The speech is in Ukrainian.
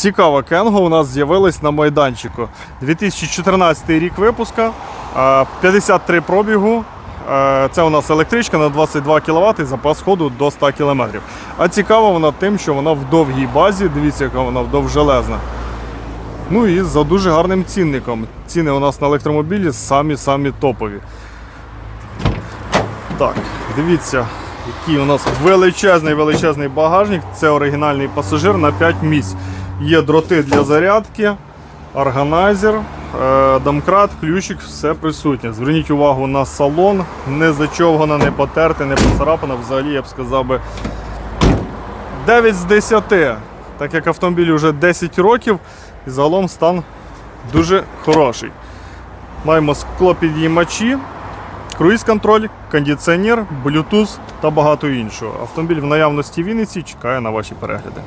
Цікава Кенго у нас з'явилась на майданчику. 2014 рік випуска, е, 53 пробігу. Це у нас електричка на 22 кВт і запас ходу до 100 км. А цікава вона тим, що вона в довгій базі. Дивіться, яка вона довжелезна. Ну і за дуже гарним цінником. Ціни у нас на електромобілі самі-самі топові. Так, дивіться, який у нас величезний величезний багажник. Це оригінальний пасажир на 5 місць. Є дроти для зарядки, органайзер, е, домкрат, ключик, все присутнє. Зверніть увагу на салон, не зачовгано, не потерте, не поцарапано. Взагалі, я б сказав би 9 з 10. Так як автомобіль вже 10 років, і загалом стан дуже хороший. Маємо склопідіймачі, круїз-контроль, кондиціонер, Bluetooth та багато іншого. Автомобіль в наявності Вінниці чекає на ваші перегляди.